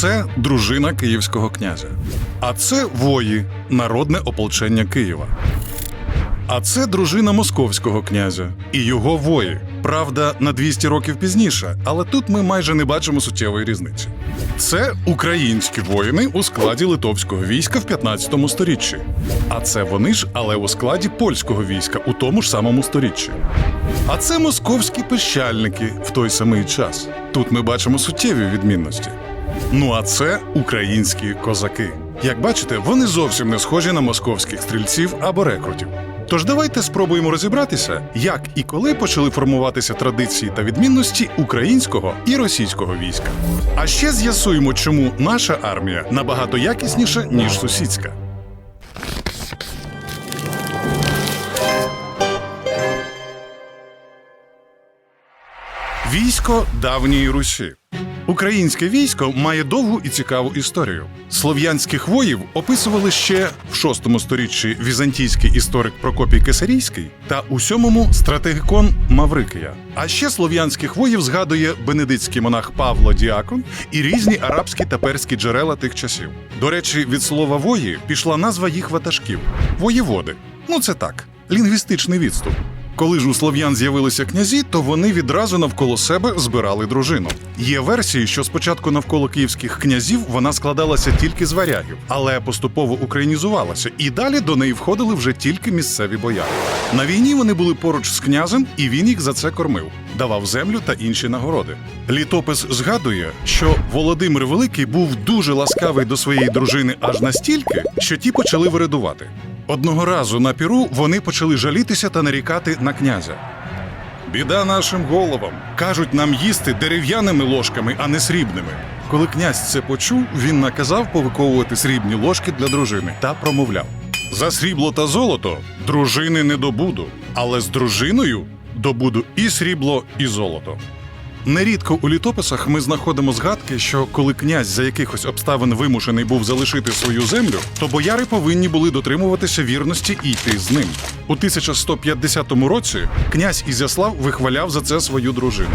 Це дружина київського князя. А це вої, народне ополчення Києва. А це дружина московського князя і його вої. Правда, на 200 років пізніше, але тут ми майже не бачимо суттєвої різниці. Це українські воїни у складі литовського війська в 15 сторіччі. А це вони ж, але у складі польського війська у тому ж самому сторіччі. А це московські пищальники в той самий час. Тут ми бачимо суттєві відмінності. Ну а це українські козаки. Як бачите, вони зовсім не схожі на московських стрільців або рекрутів. Тож давайте спробуємо розібратися, як і коли почали формуватися традиції та відмінності українського і російського війська. А ще з'ясуємо, чому наша армія набагато якісніша, ніж сусідська. Військо давньої Русі. Українське військо має довгу і цікаву історію. Слов'янських воїв описували ще в VI сторіччі візантійський історик Прокопій Кесарійський та у сьомому стратегікон Маврикія. А ще слов'янських воїв згадує бенедиктський монах Павло Діакон і різні арабські та перські джерела тих часів. До речі, від слова вої пішла назва їх ватажків воєводи. Ну це так, лінгвістичний відступ. Коли ж у слов'ян з'явилися князі, то вони відразу навколо себе збирали дружину. Є версії, що спочатку навколо київських князів вона складалася тільки з варягів, але поступово українізувалася, і далі до неї входили вже тільки місцеві бояри. На війні вони були поруч з князем, і він їх за це кормив, давав землю та інші нагороди. Літопис згадує, що Володимир Великий був дуже ласкавий до своєї дружини аж настільки, що ті почали виридувати. Одного разу на піру вони почали жалітися та нарікати на князя. Біда нашим головам. Кажуть нам їсти дерев'яними ложками, а не срібними. Коли князь це почув, він наказав повиковувати срібні ложки для дружини та промовляв: за срібло та золото дружини не добуду, але з дружиною добуду і срібло, і золото. Нерідко у літописах ми знаходимо згадки, що коли князь за якихось обставин вимушений був залишити свою землю, то бояри повинні були дотримуватися вірності і йти з ним. У 1150 році князь Ізяслав вихваляв за це свою дружину.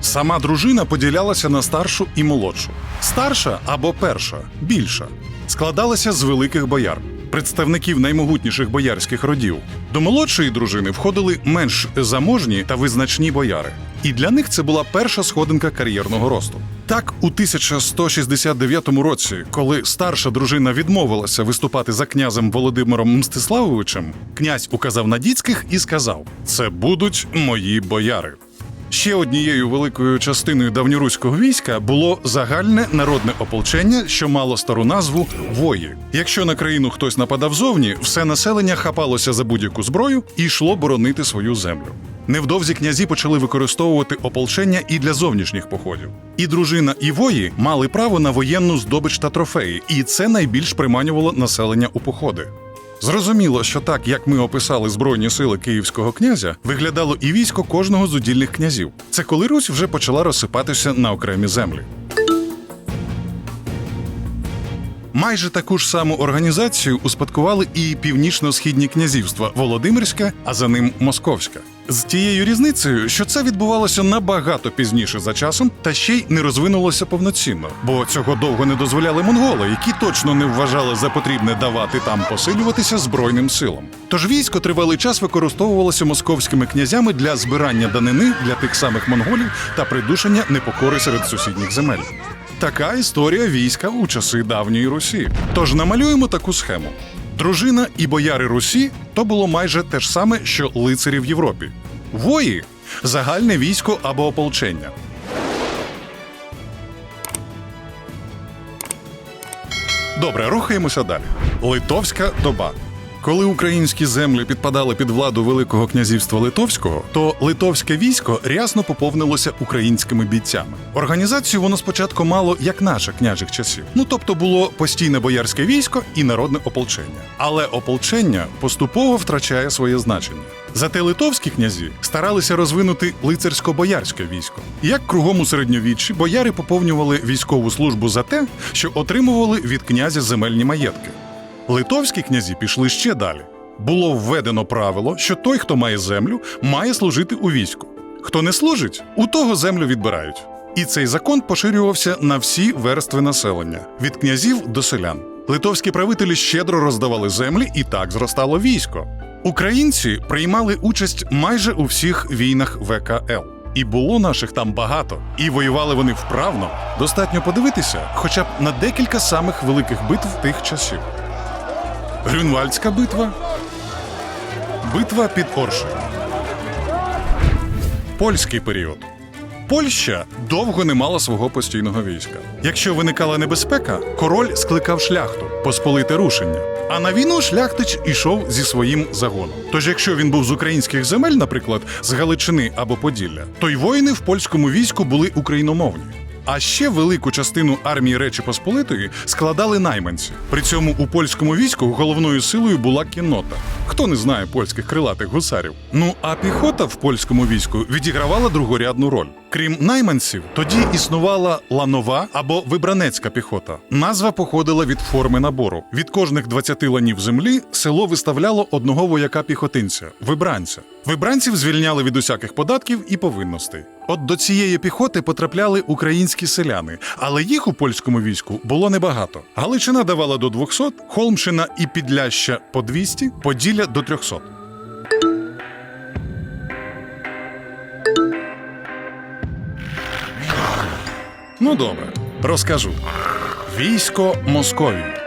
Сама дружина поділялася на старшу і молодшу. Старша або перша більша складалася з великих бояр, представників наймогутніших боярських родів. До молодшої дружини входили менш заможні та визначні бояри. І для них це була перша сходинка кар'єрного росту. Так, у 1169 році, коли старша дружина відмовилася виступати за князем Володимиром Мстиславовичем, князь указав на дітських і сказав: Це будуть мої бояри. Ще однією великою частиною давньоруського війська було загальне народне ополчення, що мало стару назву вої. Якщо на країну хтось нападав зовні, все населення хапалося за будь-яку зброю і йшло боронити свою землю. Невдовзі князі почали використовувати ополчення і для зовнішніх походів. І дружина, і вої мали право на воєнну здобич та трофеї, і це найбільш приманювало населення у походи. Зрозуміло, що так, як ми описали збройні сили київського князя, виглядало і військо кожного з удільних князів. Це коли Русь вже почала розсипатися на окремі землі. Майже таку ж саму організацію успадкували і північно-східні князівства Володимирська, а за ним Московська. З тією різницею, що це відбувалося набагато пізніше за часом, та ще й не розвинулося повноцінно, бо цього довго не дозволяли монголи, які точно не вважали за потрібне давати там посилюватися збройним силам. Тож військо тривалий час використовувалося московськими князями для збирання данини для тих самих монголів та придушення непокори серед сусідніх земель. Така історія війська у часи давньої Русі. Тож намалюємо таку схему. Дружина і бояри Русі то було майже те ж саме, що лицарі в Європі. Вої загальне військо або ополчення. Добре, рухаємося далі. Литовська доба. Коли українські землі підпадали під владу Великого князівства Литовського, то литовське військо рясно поповнилося українськими бійцями. Організацію воно спочатку мало як наше княжих часів. Ну тобто було постійне боярське військо і народне ополчення. Але ополчення поступово втрачає своє значення. Зате литовські князі старалися розвинути лицарсько-боярське військо. Як кругом у середньовіччі бояри поповнювали військову службу за те, що отримували від князя земельні маєтки. Литовські князі пішли ще далі. Було введено правило, що той, хто має землю, має служити у війську. Хто не служить, у того землю відбирають. І цей закон поширювався на всі верстви населення від князів до селян. Литовські правителі щедро роздавали землі, і так зростало військо. Українці приймали участь майже у всіх війнах ВКЛ. І було наших там багато, і воювали вони вправно. Достатньо подивитися, хоча б на декілька самих великих битв тих часів: Грюнвальдська битва, битва під Оршею, Польський період. Польща довго не мала свого постійного війська. Якщо виникала небезпека, король скликав шляхту посполите рушення. А на війну шляхтич ішов зі своїм загоном. Тож, якщо він був з українських земель, наприклад, з Галичини або Поділля, то й воїни в польському війську були україномовні. А ще велику частину армії Речі Посполитої складали найманці. При цьому у польському війську головною силою була кіннота. Хто не знає польських крилатих гусарів? Ну а піхота в польському війську відігравала другорядну роль. Крім найманців, тоді існувала ланова або вибранецька піхота. Назва походила від форми набору. Від кожних 20 ланів землі село виставляло одного вояка піхотинця вибранця. Вибранців звільняли від усяких податків і повинностей. От до цієї піхоти потрапляли українські селяни, але їх у польському війську було небагато. Галичина давала до 200, Холмщина і Підляща по 200, Поділля до 300. Ну добре, розкажу. Військо Московії.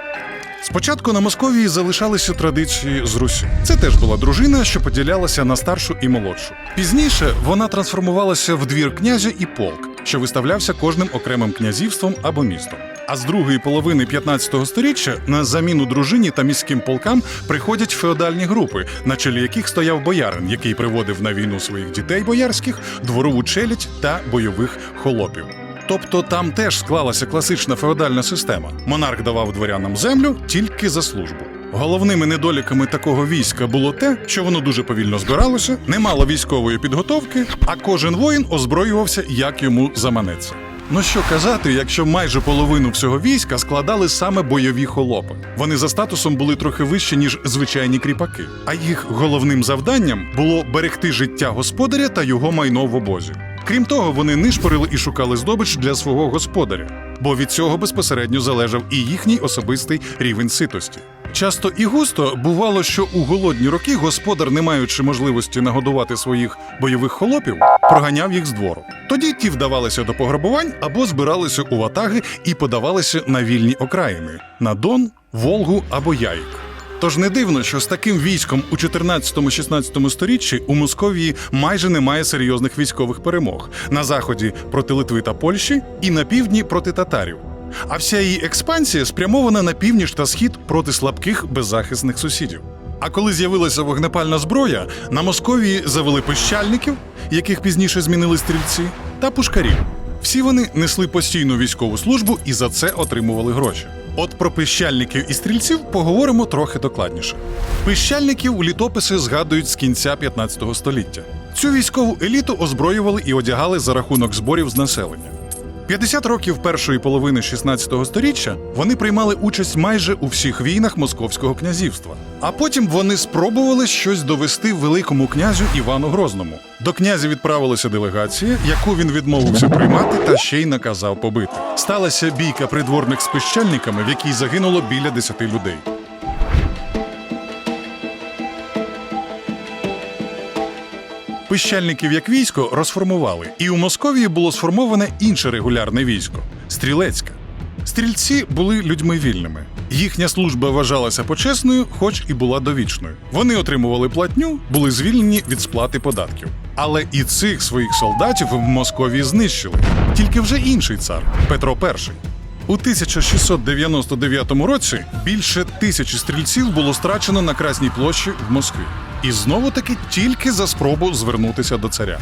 Спочатку на Московії залишалися традиції з Русі. Це теж була дружина, що поділялася на старшу і молодшу. Пізніше вона трансформувалася в двір князя і полк, що виставлявся кожним окремим князівством або містом. А з другої половини 15 століття на заміну дружині та міським полкам приходять феодальні групи, на чолі яких стояв боярин, який приводив на війну своїх дітей боярських, дворову челядь та бойових холопів. Тобто там теж склалася класична феодальна система. Монарх давав дворянам землю тільки за службу. Головними недоліками такого війська було те, що воно дуже повільно збиралося, не мало військової підготовки, а кожен воїн озброювався як йому заманеться. Ну що казати, якщо майже половину всього війська складали саме бойові холопи. Вони за статусом були трохи вищі, ніж звичайні кріпаки. А їх головним завданням було берегти життя господаря та його майно в обозі. Крім того, вони нишпорили і шукали здобич для свого господаря, бо від цього безпосередньо залежав і їхній особистий рівень ситості. Часто і густо бувало, що у голодні роки господар, не маючи можливості нагодувати своїх бойових холопів, проганяв їх з двору. Тоді ті вдавалися до пограбувань або збиралися у ватаги і подавалися на вільні окраїни на Дон, Волгу або Яїк. Тож не дивно, що з таким військом у 14-16 сторіччі у Московії майже немає серйозних військових перемог на заході проти Литви та Польщі і на півдні проти татарів. А вся її експансія спрямована на північ та схід проти слабких беззахисних сусідів. А коли з'явилася вогнепальна зброя, на Московії завели пищальників, яких пізніше змінили стрільці, та пушкарів. Всі вони несли постійну військову службу і за це отримували гроші. От про пищальників і стрільців поговоримо трохи докладніше. Пищальників літописи згадують з кінця 15 століття. Цю військову еліту озброювали і одягали за рахунок зборів з населення. 50 років першої половини 16 століття вони приймали участь майже у всіх війнах Московського князівства. А потім вони спробували щось довести великому князю Івану Грозному. До князя відправилася делегація, яку він відмовився приймати та ще й наказав побити. Сталася бійка придворних з пищальниками, в якій загинуло біля 10 людей. Пищальників як військо розформували, і у Московії було сформоване інше регулярне військо стрілецьке. Стрільці були людьми вільними. Їхня служба вважалася почесною, хоч і була довічною. Вони отримували платню, були звільнені від сплати податків. Але і цих своїх солдатів в Московії знищили. Тільки вже інший цар Петро І. У 1699 році більше тисячі стрільців було страчено на Красній площі в Москві. І знову таки тільки за спробу звернутися до царя.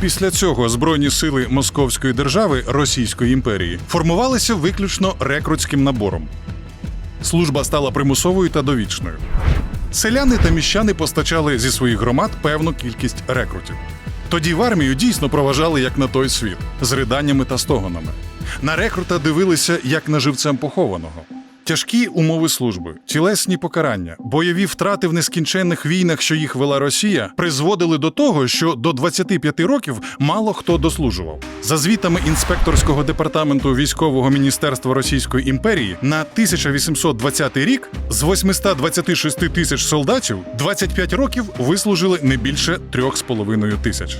Після цього збройні сили Московської держави Російської імперії формувалися виключно рекрутським набором. Служба стала примусовою та довічною. Селяни та міщани постачали зі своїх громад певну кількість рекрутів. Тоді в армію дійсно проважали як на той світ з риданнями та стогонами. На рекрута дивилися як на живцем похованого. Тяжкі умови служби, тілесні покарання, бойові втрати в нескінченних війнах, що їх вела Росія, призводили до того, що до 25 років мало хто дослужував. За звітами інспекторського департаменту військового міністерства Російської імперії на 1820 рік з 826 тисяч солдатів 25 років вислужили не більше 3,5 тисяч.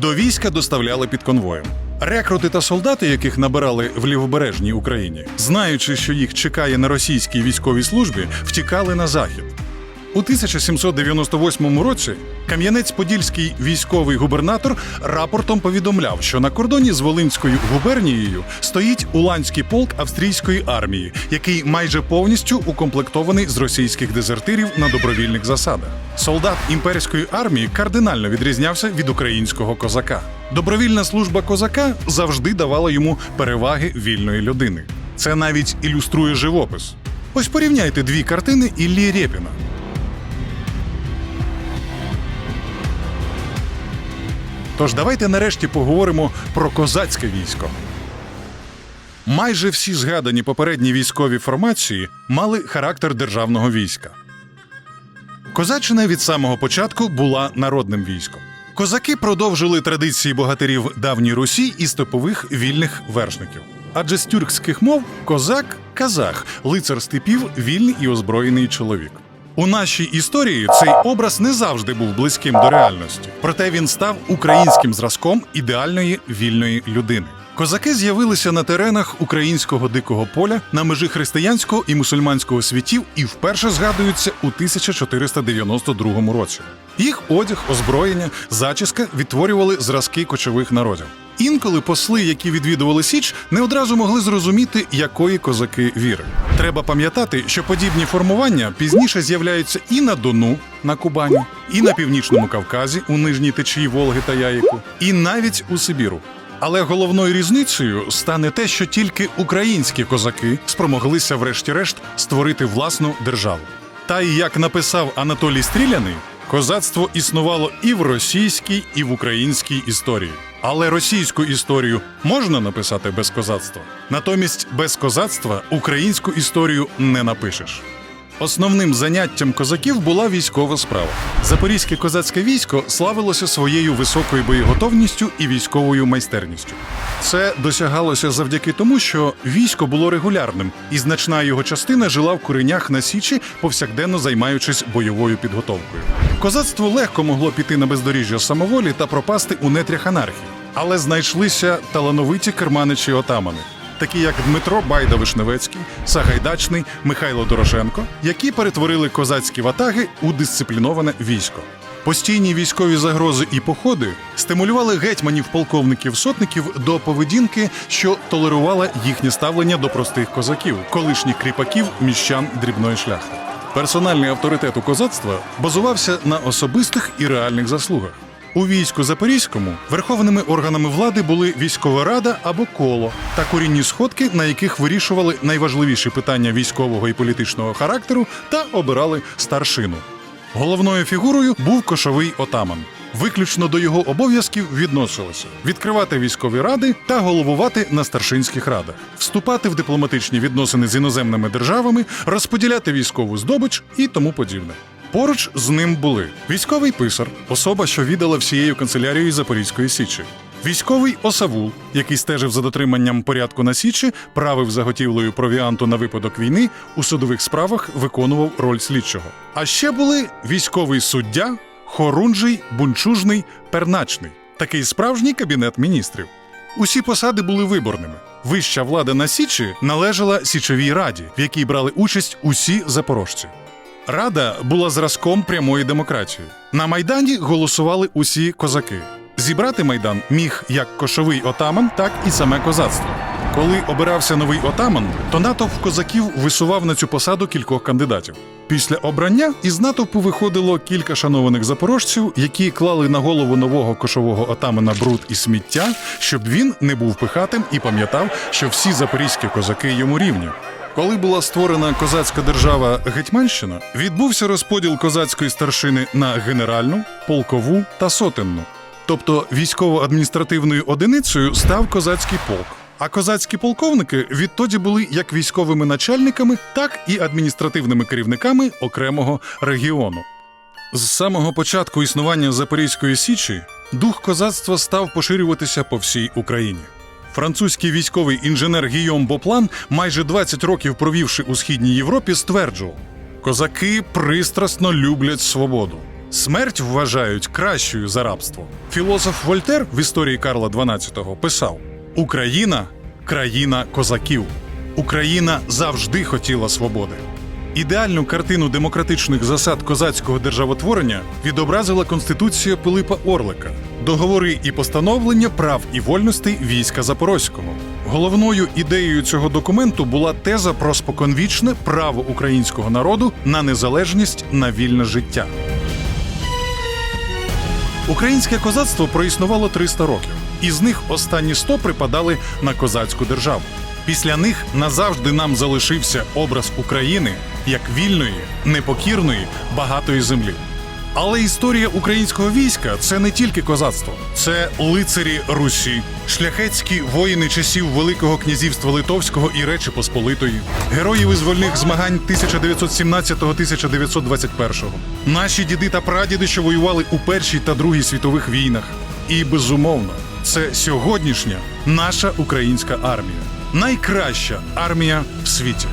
До війська доставляли під конвоєм. Рекрути та солдати, яких набирали в лівобережній Україні, знаючи, що їх чекає на російській військовій службі, втікали на захід. У 1798 році Кам'янець-Подільський військовий губернатор рапортом повідомляв, що на кордоні з Волинською губернією стоїть Уланський полк австрійської армії, який майже повністю укомплектований з російських дезертирів на добровільних засадах. Солдат імперської армії кардинально відрізнявся від українського козака. Добровільна служба козака завжди давала йому переваги вільної людини. Це навіть ілюструє живопис. Ось порівняйте дві картини Іллі Рєпіна. Тож давайте нарешті поговоримо про козацьке військо. Майже всі згадані попередні військові формації мали характер державного війська. Козаччина від самого початку була народним військом. Козаки продовжили традиції богатирів давньої Русі і степових вільних вершників. Адже з тюркських мов козак казах, лицар степів, вільний і озброєний чоловік. У нашій історії цей образ не завжди був близьким до реальності, проте він став українським зразком ідеальної вільної людини. Козаки з'явилися на теренах українського дикого поля на межі християнського і мусульманського світів і вперше згадуються у 1492 році. Їх одяг, озброєння, зачіска відтворювали зразки кочових народів. Інколи посли, які відвідували Січ, не одразу могли зрозуміти, якої козаки віри. Треба пам'ятати, що подібні формування пізніше з'являються і на Дону на Кубані, і на північному Кавказі у нижній течії Волги та Яїку, і навіть у Сибіру. Але головною різницею стане те, що тільки українські козаки спромоглися, врешті-решт, створити власну державу. Та й як написав Анатолій Стріляний, козацтво існувало і в російській, і в українській історії. Але російську історію можна написати без козацтва. Натомість без козацтва українську історію не напишеш. Основним заняттям козаків була військова справа. Запорізьке козацьке військо славилося своєю високою боєготовністю і військовою майстерністю. Це досягалося завдяки тому, що військо було регулярним, і значна його частина жила в куренях на січі, повсякденно займаючись бойовою підготовкою. Козацтво легко могло піти на бездоріжжя самоволі та пропасти у нетрях анархії, але знайшлися талановиті керманичі отамани такі як Дмитро Байда Вишневецький, Сагайдачний, Михайло Дорошенко, які перетворили козацькі ватаги у дисципліноване військо. Постійні військові загрози і походи стимулювали гетьманів, полковників, сотників до поведінки, що толерувала їхнє ставлення до простих козаків, колишніх кріпаків, міщан дрібної шляхти. Персональний авторитет у козацтва базувався на особистих і реальних заслугах. У війську Запорізькому верховними органами влади були військова рада або коло та корінні сходки, на яких вирішували найважливіші питання військового і політичного характеру та обирали старшину. Головною фігурою був кошовий отаман. Виключно до його обов'язків відносилося відкривати військові ради та головувати на старшинських радах, вступати в дипломатичні відносини з іноземними державами, розподіляти військову здобич і тому подібне. Поруч з ним були військовий писар, особа, що віддала всією канцелярією Запорізької січі, військовий осавул, який стежив за дотриманням порядку на січі, правив заготівлею провіанту на випадок війни, у судових справах виконував роль слідчого. А ще були військовий суддя, хорунжий, бунчужний, перначний такий справжній кабінет міністрів. Усі посади були виборними. Вища влада на Січі належала Січовій раді, в якій брали участь усі запорожці. Рада була зразком прямої демократії. На майдані голосували усі козаки. Зібрати майдан міг як кошовий отаман, так і саме козацтво. Коли обирався новий отаман, то натовп козаків висував на цю посаду кількох кандидатів. Після обрання із натовпу виходило кілька шанованих запорожців, які клали на голову нового кошового отамана бруд і сміття, щоб він не був пихатим і пам'ятав, що всі запорізькі козаки йому рівні. Коли була створена козацька держава Гетьманщина, відбувся розподіл козацької старшини на генеральну, полкову та сотенну. Тобто військово-адміністративною одиницею став козацький полк, А козацькі полковники відтоді були як військовими начальниками, так і адміністративними керівниками окремого регіону. З самого початку існування Запорізької Січі дух козацтва став поширюватися по всій Україні. Французький військовий інженер Гійом Боплан, майже 20 років провівши у східній Європі, стверджував: козаки пристрасно люблять свободу. Смерть вважають кращою за рабство. Філософ Вольтер в історії Карла XII писав: Україна країна козаків. Україна завжди хотіла свободи. Ідеальну картину демократичних засад козацького державотворення відобразила Конституція Пилипа Орлика, договори і постановлення прав і вольностей війська Запорозького. Головною ідеєю цього документу була теза про споконвічне право українського народу на незалежність на вільне життя. Українське козацтво проіснувало 300 років, із них останні 100 припадали на козацьку державу. Після них назавжди нам залишився образ України як вільної, непокірної, багатої землі. Але історія українського війська це не тільки козацтво, це лицарі Русі, шляхетські воїни часів Великого князівства Литовського і Речі Посполитої, герої визвольних змагань 1917-1921, наші діди та прадіди, що воювали у Першій та Другій світових війнах. І безумовно, це сьогоднішня наша українська армія, найкраща армія в світі.